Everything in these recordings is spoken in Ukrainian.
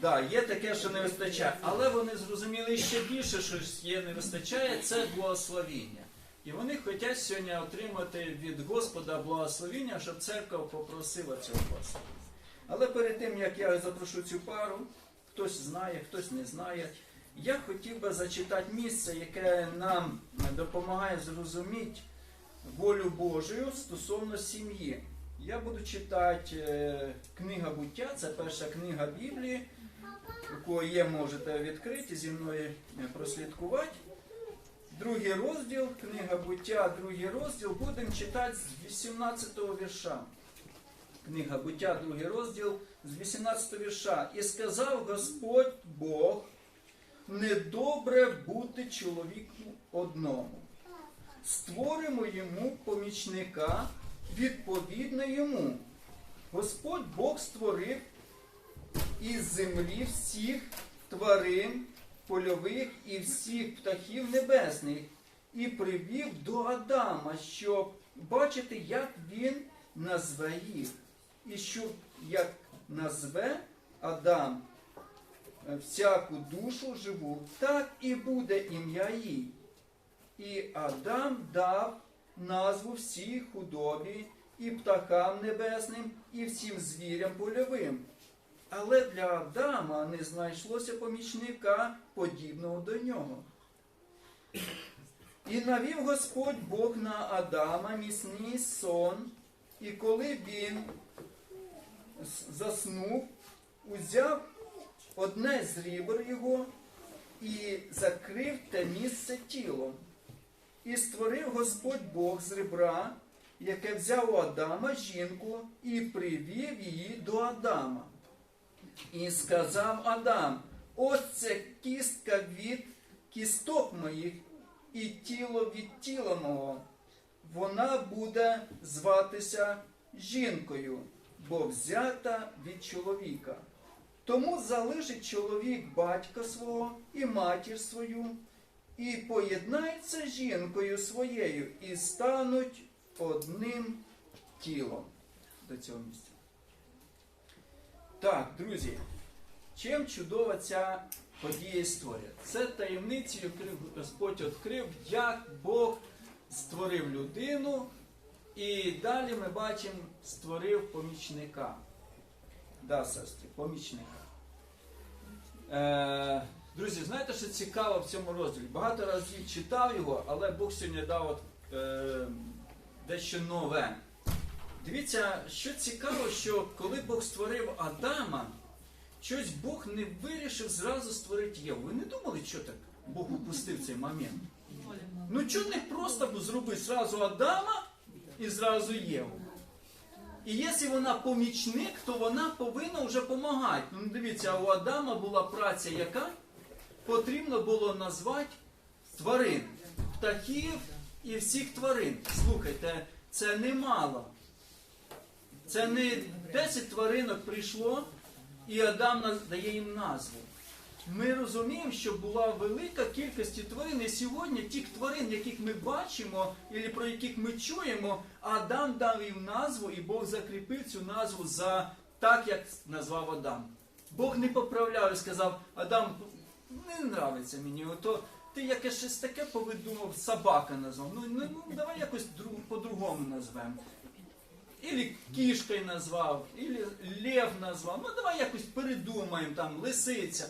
Да, є таке, що не вистачає, але вони зрозуміли ще більше, що є не вистачає, це благословіння. І вони хочуть сьогодні отримати від Господа благословіння, щоб церква попросила цього благословення. Але перед тим, як я запрошу цю пару, хтось знає, хтось не знає, я хотів би зачитати місце, яке нам допомагає зрозуміти волю Божою стосовно сім'ї. Я буду читати е, книга буття, це перша книга Біблії, яку є, можете відкрити, зі мною прослідкувати. Другий розділ, книга буття, другий розділ, будемо читати з 18 вірша. Книга буття, другий розділ, з 18 вірша. І сказав Господь Бог, недобре бути чоловіку одному. Створимо йому помічника відповідно йому. Господь Бог створив із землі всіх тварин польових і всіх птахів небесних і привів до Адама, щоб бачити, як він назве їх. І щоб як назве Адам е, всяку душу живу, так і буде ім'я їй. І Адам дав назву всій худобі, і птахам небесним, і всім звірям польовим. Але для Адама не знайшлося помічника, подібного до нього. І навів Господь Бог на Адама міцний сон, і коли він заснув, узяв одне з рібер його і закрив те місце тілом. І створив Господь Бог з ребра, яке взяв у Адама жінку і привів її до Адама. І сказав Адам: ось це кістка від кісток моїх і тіло від тіла мого. Вона буде зватися жінкою, бо взята від чоловіка. Тому залишить чоловік батька свого і матір свою, і поєднається з жінкою своєю, і стануть одним тілом до цього місця. Так, друзі, чим чудова ця подія історія? Це таємниці, яку Господь відкрив, як Бог створив людину, і далі ми бачимо, створив помічника. Да, сестри, помічника. Е, друзі, знаєте, що цікаво в цьому розділі? Багато разів читав його, але Бог сьогодні дав от, е, дещо нове. Дивіться, що цікаво, що коли Бог створив Адама, щось Бог не вирішив зразу створити Єву. Ви не думали, що так Бог упустив цей момент? Ну чого не просто б зробити зразу Адама і зразу Єву? І якщо вона помічник, то вона повинна вже допомагати. Ну дивіться, у Адама була праця яка? Потрібно було назвати тварин, птахів і всіх тварин. Слухайте, це немало. Це не 10 тваринок прийшло, і Адам дає їм назву. Ми розуміємо, що була велика кількість тварин, і сьогодні тих тварин, яких ми бачимо, і про яких ми чуємо, Адам дав їм назву, і Бог закріпив цю назву за так, як назвав Адам. Бог не поправляв і сказав, Адам, не нравиться мені, ото ти якесь щось таке повидумав, собака назвав. Ну, ну, ну давай якось по-другому назвемо. Ілі кішкою назвав, ілі лев назвав. Ну давай якось передумаємо, там, лисиця.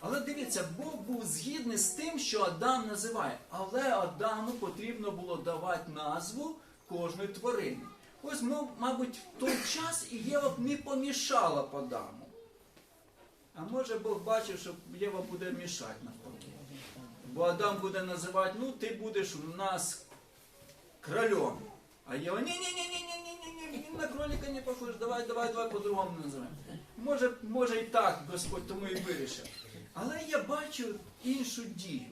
Але дивіться, Бог був згідний з тим, що Адам називає. Але Адаму потрібно було давати назву кожної тварини. Ось, ну, мабуть, в той час і Єва б не помішала б Адаму. А може Бог бачив, що Єва буде мішати навпаки. Бо Адам буде називати, ну ти будеш у нас кролем. А Єва, ні-ні-ні-ні-ні-ні-ні, він на кролика не похож, давай, давай, давай по-другому називаємо. Може, може і так Господь тому і вирішив. Але я бачу іншу дію.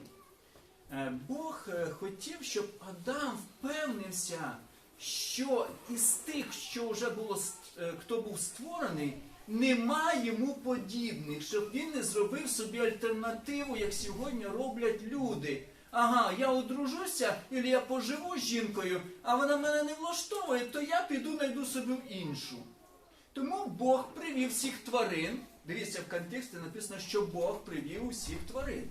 Е, Бог е, хотів, щоб Адам впевнився, що із тих, що вже було е, хто був створений, нема йому подібних, щоб він не зробив собі альтернативу, як сьогодні роблять люди. Ага, я одружуся, або я поживу з жінкою, а вона мене не влаштовує, то я піду знайду собі іншу. Тому Бог привів всіх тварин. Дивіться, в контексті написано, що Бог привів усіх тварин.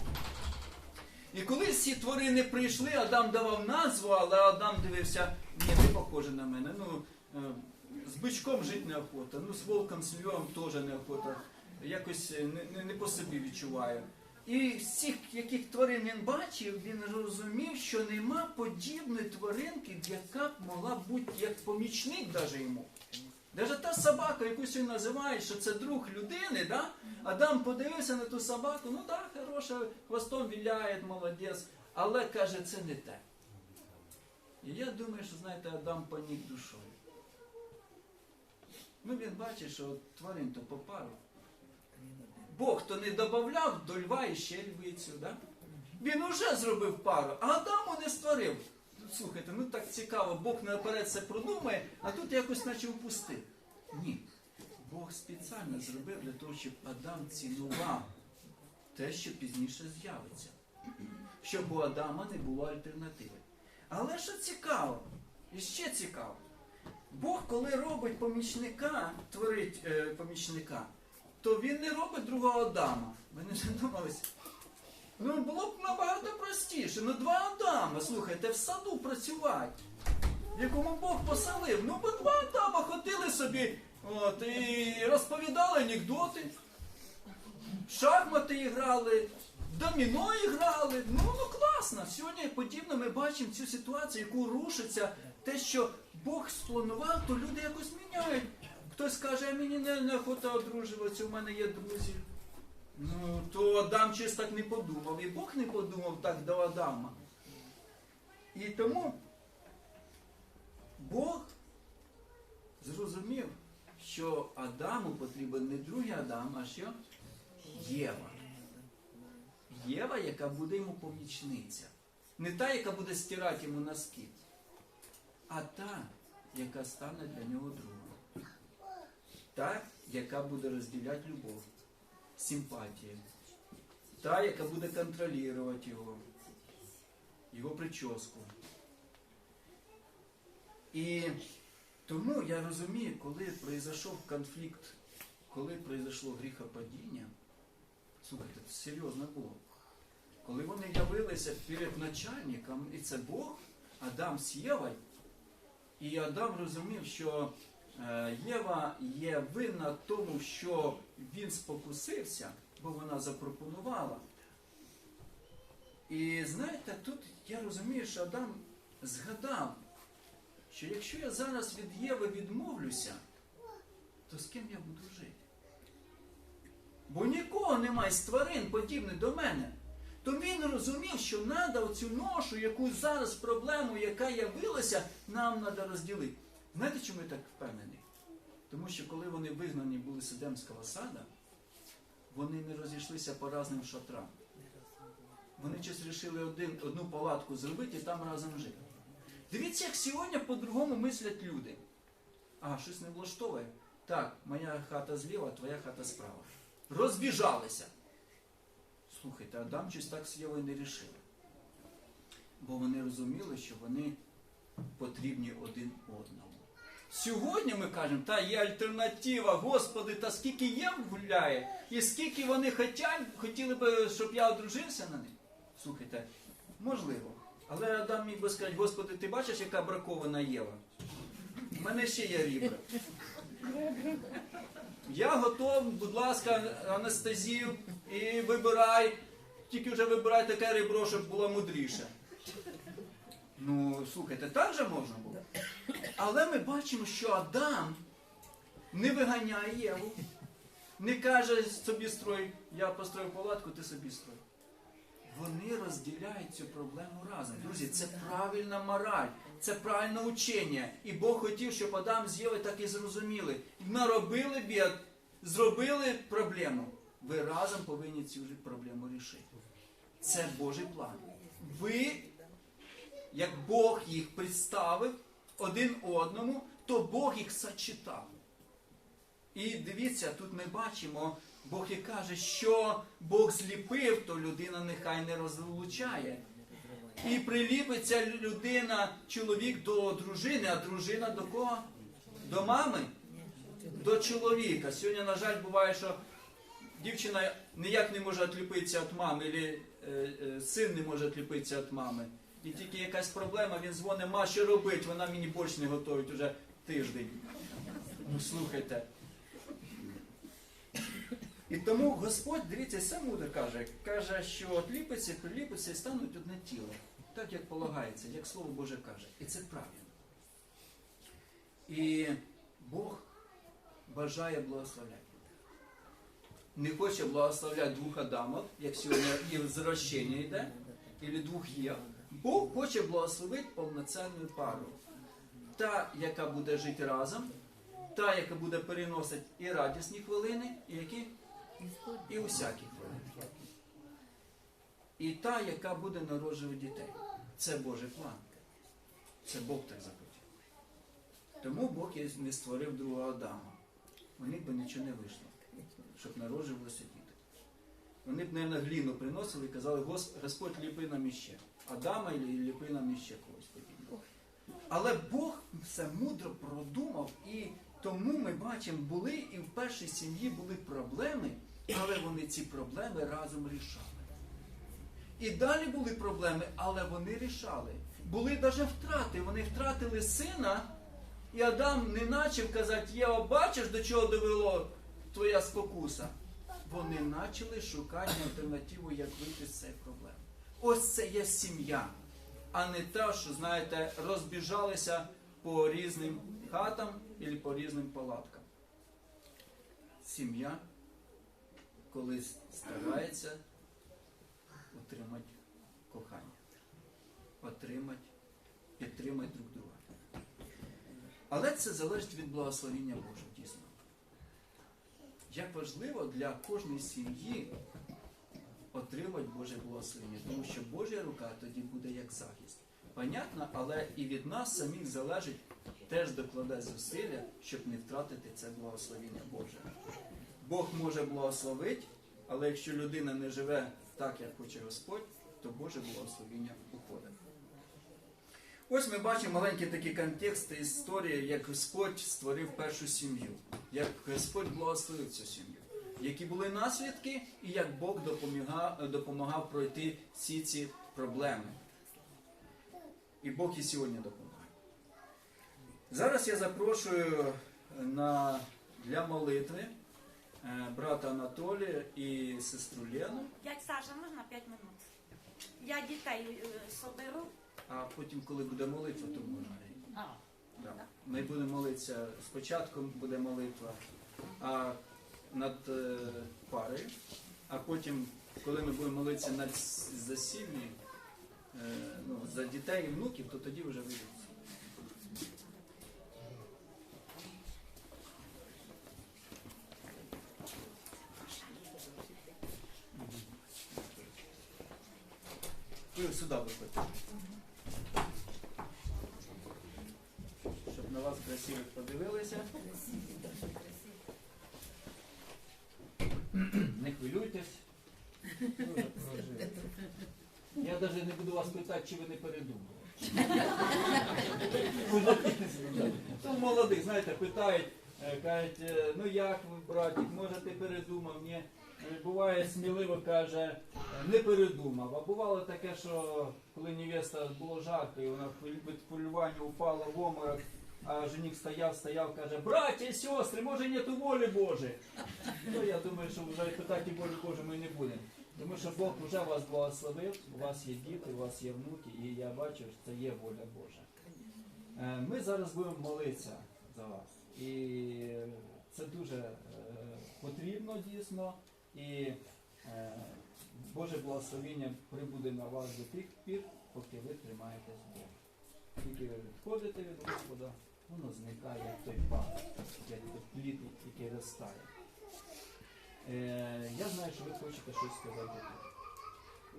І коли всі тварини прийшли, Адам давав назву, але Адам дивився, ні, не похоже на мене. Ну, е, з бичком жити неохота, ну з волком, з львом теж неохота. Якось е, не, не, не по собі відчуваю. І всіх, яких тварин він бачив, він розумів, що нема подібної тваринки, яка б могла бути як помічник даже йому. Даже та собака, яку сьогодні називають, що це друг людини, да? Адам подивився на ту собаку, ну так, хороша, хвостом віляє, молодець, але каже, це не те. І я думаю, що знаєте, Адам панік душою. Ну він бачить, що тварин то по пару. Бог то не додавав до льва і ще львицю, да? Він уже зробив пару, а Адаму не створив. Слухайте, ну так цікаво, Бог наперед це продумає, а тут якось наче упустив. Ні. Бог спеціально зробив для того, щоб Адам цінував те, що пізніше з'явиться. Щоб у Адама не було альтернативи. Але що цікаво, і ще цікаво, Бог, коли робить помічника, творить е, помічника, то він не робить другого Адама. Ви не задумались? Ну, було б набагато простіше. Ну, два Адама, слухайте, в саду працювати, якому Бог поселив. Ну, бо два Адама ходили собі от, і розповідали анекдоти, шахмати грали, доміно грали. Ну, ну класно. Сьогодні подібно ми бачимо цю ситуацію, яку рушиться те, що Бог спланував, то люди якось міняють. Хтось каже, мені не, охота одружуватися, у мене є друзі. Ну, то Адам щось так не подумав. І Бог не подумав так до Адама. І тому Бог зрозумів, що Адаму потрібен не другий Адам, а що? Єва. Єва, яка буде йому помічниця. Не та, яка буде стирати йому носки, а та, яка стане для нього другом. Та, яка буде розділяти любов симпатії. Та, яка буде контролювати його, його прическу. І тому я розумію, коли пройшов конфлікт, коли пройшло гріхопадіння, слухайте, це серйозно було. Коли вони явилися перед начальником, і це Бог, Адам з Євою, і Адам розумів, що Єва є винна в тому, що він спокусився, бо вона запропонувала. І знаєте, тут я розумію, що Адам згадав, що якщо я зараз від Єви відмовлюся, то з ким я буду жити? Бо нікого немає з тварин подібних до мене. То він розумів, що треба оцю ношу, яку зараз проблему, яка явилася, нам треба розділити. Знаєте, чому я так впевнений? Тому що коли вони вигнані були з Едемського сада, вони не розійшлися по разним шатрам. Вони щось вирішили одну палатку зробити і там разом жити. Дивіться, як сьогодні по-другому мислять люди. А, щось не влаштовує. Так, моя хата зліва, твоя хата справа. Розбіжалися. Слухайте, Адам щось так з Євою не рішили. Бо вони розуміли, що вони потрібні один одному. Сьогодні ми кажемо, та є альтернатива, Господи, та скільки є гуляє, і скільки вони хотять, хотіли б, щоб я одружився на них. Слухайте, можливо. Але Адам міг би сказати, Господи, ти бачиш, яка бракована Єва? У мене ще є рібра. Я готов, будь ласка, анестезію і вибирай. Тільки вже вибирай таке ребро, щоб було мудріше. Ну, слухайте, так же можна було. Але ми бачимо, що Адам не виганяє Єву, не каже собі строй, я построю палатку, ти собі строй. Вони розділяють цю проблему разом. Друзі, це правильна мораль, це правильне учення. І Бог хотів, щоб Адам з Євою так і зрозуміли. Наробили бід, зробили проблему. Ви разом повинні цю проблему рішити. Це Божий план. Ви, як Бог їх представив один одному, то Бог їх сочетав. І дивіться, тут ми бачимо, Бог і каже, що Бог зліпив, то людина нехай не розлучає. І приліпиться людина, чоловік до дружини, а дружина до кого? До мами. до чоловіка. Сьогодні, на жаль, буває, що дівчина ніяк не може відліпитися від мами, або е, е, син не може відліпитися від мами. І тільки якась проблема, він дзвонить, ма, що робить, вона мені борщ не готують уже тиждень. Ну слухайте. І тому Господь, дивіться, сам мудро каже, каже, що отліпиться, приліпиться і стануть одне тіло. Так як полагається, як Слово Боже каже. І це правильно. І Бог бажає благословляти. Не хоче благословляти двох Адамів, як сьогодні і зрощення йде, або двох Єв. Бог хоче благословити повноцінну пару. Та, яка буде жити разом, та, яка буде переносити і радісні хвилини, і які і усякі хвилини. І та, яка буде народжувати дітей. Це Божий план. Це Бог так захотів. Тому Бог не створив другого Адама. Них би нічого не вийшло, щоб народжувалося діти. Вони б, мабуть, гліну приносили і казали, Господь ліпи нам іще. Адама і ліпи нам іще когось подібного. Але Бог все мудро продумав, і тому ми бачимо, були і в першій сім'ї були проблеми, але вони ці проблеми разом рішали. І далі були проблеми, але вони рішали. Були навіть втрати. Вони втратили сина, і Адам не почав казати, Єва, бачиш, до чого довело твоя спокуса. Вони почали шукати альтернативу, як вийти з цієї проблеми. Ось це є сім'я, а не те, що, знаєте, розбіжалися по різним хатам або по різним палаткам. Сім'я, коли старається отримати кохання, отримати, підтримати друг друга. Але це залежить від благословіння Божого, дійсно. Як важливо для кожної сім'ї отримати Боже благословення, тому що Божа рука тоді буде як захист. Понятно, але і від нас самих залежить теж докладати зусилля, щоб не втратити це благословення Боже. Бог може благословити, але якщо людина не живе так, як хоче Господь, то Боже благословення уходить. Ось ми бачимо маленький такий контекст історії, як Господь створив першу сім'ю, як Господь благословив цю сім'ю, які були наслідки, і як Бог допомагав, допомагав пройти всі ці проблеми. І Бог і сьогодні допомагає. Зараз я запрошую на, для молитви е, брата Анатолія і сестру Лену, Дядь Саша, можна 5 минут? Я дітей е, соберу. а потім, коли буде молитва, то можна. А, Да. Ми будемо молитися спочатку буде молитва а, над е, парою, а потім, коли ми будемо молитися над с- за сім'ї, е, ну, за дітей і внуків, то тоді вже вийде. Ви сюди виходьте. Щоб на вас красиво подивилися. Не хвилюйтесь. Ви вже прожили. Я навіть не буду вас питати, чи ви не передумали. Ну, молодих, знаєте, питають, е, кажуть, е, ну як ви, братик, може ти передумав? Ні. Буває сміливо каже, е, не передумав. А бувало таке, що коли невеста було жарко, і вона від хвилювання упала в оморок, а жених стояв, стояв, каже, браті сестри, може нету волі Божої. Ну я думаю, що вже питати волі Божої ми не будемо. Тому що Бог вже вас благословив, у вас є діти, у вас є внуки, і я бачу, що це є воля Божа. Е, Ми зараз будемо молитися за вас. І це дуже е, потрібно дійсно. І е, Боже благословіння прибуде на вас до тих пір, поки ви тримаєтесь Бога. Тільки ви відходите від Господа, воно зникає як той пан, як той плід, який ростає. Е, я знаю, що ви хочете щось сказати.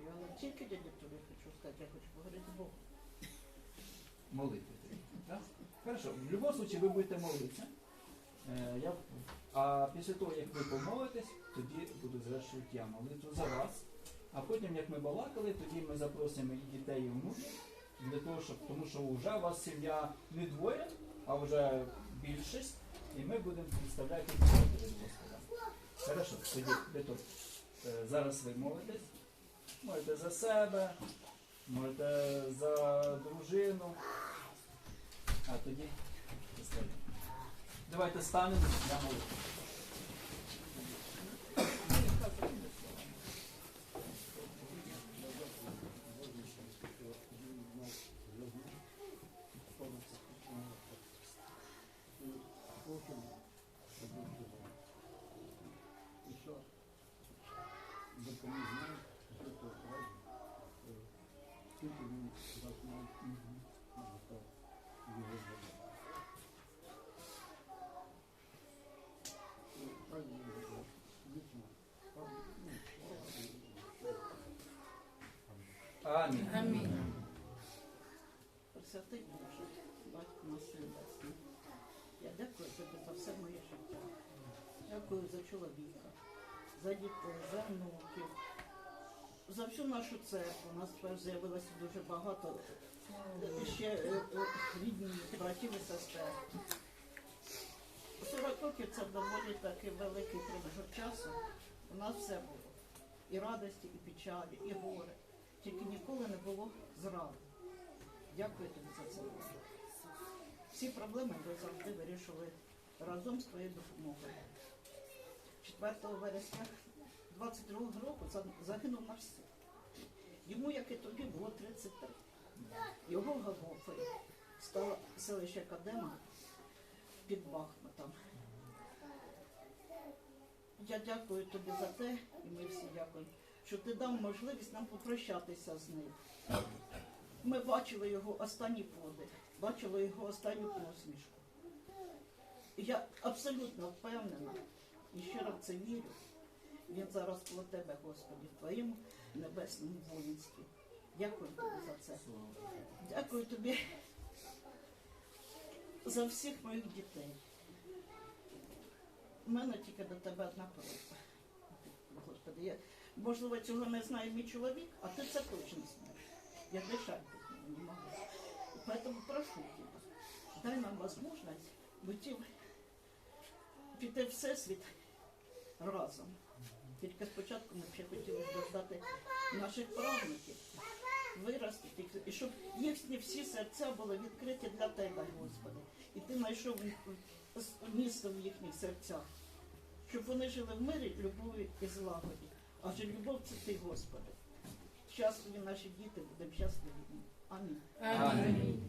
Я не тільки дядя тобі хочу сказати, я хочу поговорити з Богом. молитви. Да? Хорошо, в будь-якому випадку ви будете молитися. Е, я, а після того, як ви помолитесь, тоді буду звершувати я молитву за вас. А потім, як ми балакали, тоді ми запросимо і дітей, і внуків, для того, щоб, тому що вже у вас сім'я не двоє, а вже більшість. і ми будемо представляти. Хорошо, тоді ви тут. Е, Зараз ви молитесь. Можете за себе, можете за дружину. А тоді. Давайте станемо, на молитву. Амінь. Амінь. Пресвятий батько наш небесний. Я дякую тобі за все моє життя. Дякую за чоловіка, за дітей, за внуків, за всю нашу церкву. У нас тепер з'явилося дуже багато ще е, е, рідних братів і сестер. 40 років це доволі такий великий проміжок часу. У нас все було. І радості, і печалі, і горе. Тільки ніколи не було зради. Дякую тобі за це. Всі проблеми ви завжди вирішили разом з твоєю допомогою. 4 вересня 22 року загинув наш син. Йому, як і тобі, було 33. Його Голгофою стало селище Кадема під Бахмутом. Я дякую тобі за те, і ми всі дякуємо, що ти дав можливість нам попрощатися з ним. Ми бачили його останній подих, бачили його останню посмішку. Я абсолютно впевнена і щиро в це вірю. Він зараз коло тебе, Господи, в твоєму небесному воїнстві. Дякую тобі за це. Дякую тобі за всіх моїх дітей. У мене тільки до тебе одна просьба. Господи, я, можливо, цього не знає мій чоловік, а ти це точно знаєш. Я дышать не могу. Поэтому прошу тебя, дай нам возможность бути, піти всесвіт разом. Тільки спочатку ми ще хотіли дождати наших правнуків, виростити, і щоб їхні всі серця були відкриті для тебе, Господи. І ти знайшов місце в їхніх серцях, щоб вони жили в мирі, любові і злагоді. Адже любов це ти, Господи. Щасливі наші діти, будемо щасливі. Амінь. Амінь.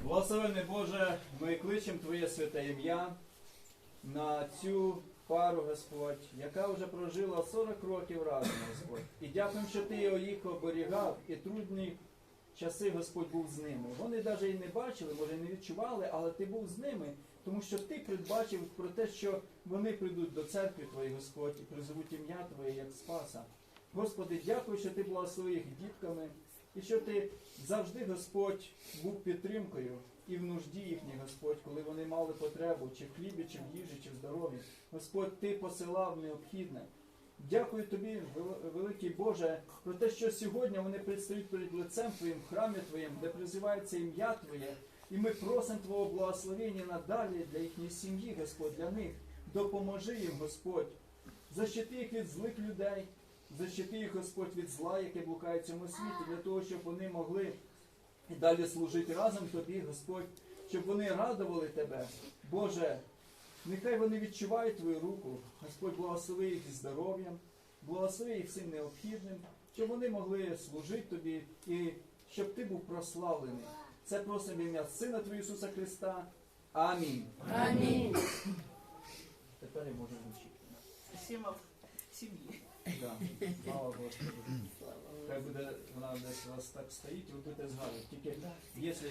Благословений Боже, ми кличемо Твоє святе ім'я на цю пару, Господь, яка вже прожила 40 років разом, Господь. І дякуємо, що Ти їх оберігав, і трудні часи Господь був з ними. Вони навіть і не бачили, може, не відчували, але Ти був з ними, тому що Ти передбачив про те, що вони прийдуть до церкви Твоєї, Господь, і призовуть ім'я Твоє як Спаса. Господи, дякую, що Ти благословив їх дітками, і що Ти завжди, Господь, був підтримкою і в нужді їхній, Господь, коли вони мали потребу, чи в хлібі, чи в їжі, чи в здоров'ї. Господь, Ти посилав необхідне. Дякую тобі, великий Боже, про те, що сьогодні вони предстають перед лицем Твоїм, в храмі Твоїм, де призивається ім'я Твоє. І ми просимо Твого благословення надалі для їхньої сім'ї, Господь, для них. Допоможи їм, Господь. Защити їх від злих людей, защити їх, Господь, від зла, яке блукає в цьому світі, для того, щоб вони могли і далі служити разом тобі, Господь, щоб вони радували тебе. Боже, нехай вони відчувають Твою руку. Господь, благослови їх здоров'ям, благослови їх всім необхідним, щоб вони могли служити тобі і щоб ти був прославлений. Це просимо ім'я Сина Твого Ісуса Христа. Амінь. Амінь. Тепер я можу вчити. Сім'ї. Да. Слава Господу. Слава Хай буде вона десь у вас так стоїть, і ви будете згадувати. Тільки якщо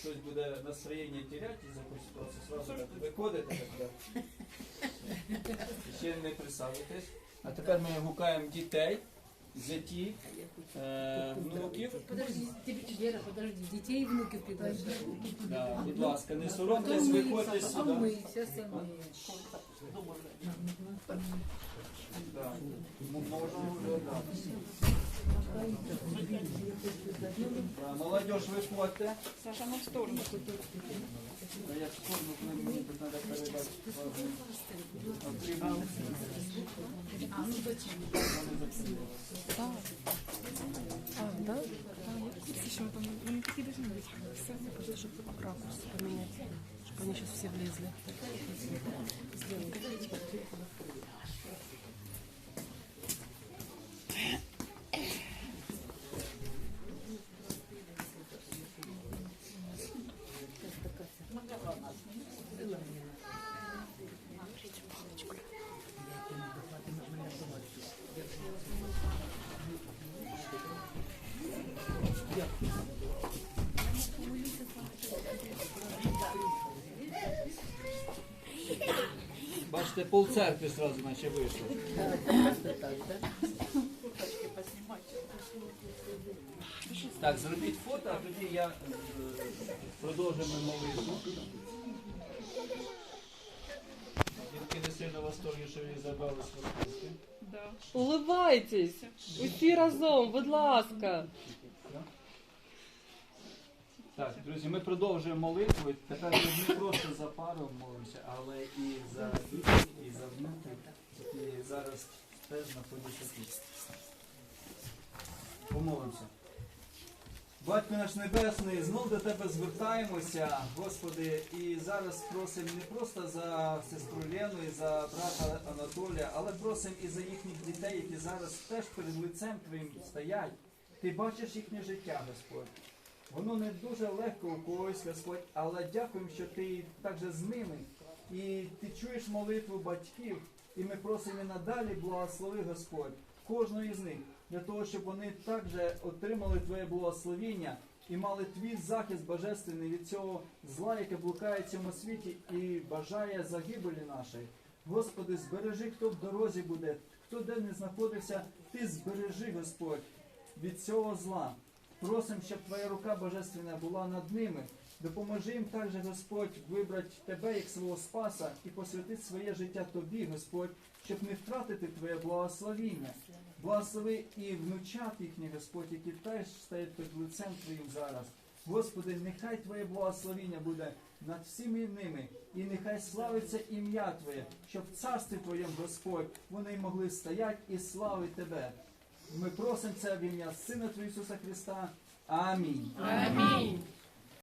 хтось буде настроєння теряти за якусь ситуацію, сразу так виходите так. да. Ще не присаджуйтесь. А тепер ми гукаємо дітей, зяті, е, внуків. Подожди, тебе, Вера, подожди, детей и внуков приглашай. Да, будь ласка, не Потом соромтесь, мы, виходьте а сюди. мы, сейчас мы. Думаю, Да. М- Можна вже, да. Да, Молодежь, виходьте. Саша, на сторону. А я в сторону, коли мені тут треба передати. Потрібно. А, да? Да, я в курсе, что там, они такие должны быть. Все, я хочу, чтобы ракурс поменять, чтобы они сейчас все влезли. Бачите, пол церкви сразу наче вийшло. Так, зробіть фото, а тоді я е, продовжимо молитву. Дітки не сильно восторгі, що ви забрали з фотки. Улыбайтесь! Усі разом, будь ласка! Так, друзі, ми продовжуємо молитву. Тепер ми не просто за пару молимося, але і за дітей, і за внуків. І зараз теж знаходиться тут. Помолимося. Батько наш Небесний, знов до Тебе звертаємося, Господи, і зараз просимо не просто за сестру Лену і за брата Анатолія, але просимо і за їхніх дітей, які зараз теж перед лицем Твоїм стоять. Ти бачиш їхнє життя, Господь. Воно не дуже легко у когось, Господь, але дякуємо, що ти також з ними. І ти чуєш молитву батьків, і ми просимо і надалі благослови Господь кожного із них, для того, щоб вони також отримали Твоє благословіння і мали твій захист божественний від цього зла, яке блукає в цьому світі і бажає загибелі нашої. Господи, збережи, хто в дорозі буде, хто де не знаходився, ти збережи, Господь, від цього зла. Просимо, щоб Твоя рука божественна була над ними. Допоможи їм також, Господь, вибрати Тебе як свого Спаса і посвятити своє життя Тобі, Господь, щоб не втратити Твоє благословіння. Благослови і внучат їхніх, Господь, які теж стоять під лицем Твоїм зараз. Господи, нехай Твоє благословіння буде над всіми ними, і нехай славиться ім'я Твоє, щоб в царстві Твоєму, Господь, вони могли стояти і славити Тебе. Ми просимо це в ім'я Сина Твого Ісуса Христа. Амінь. Амінь!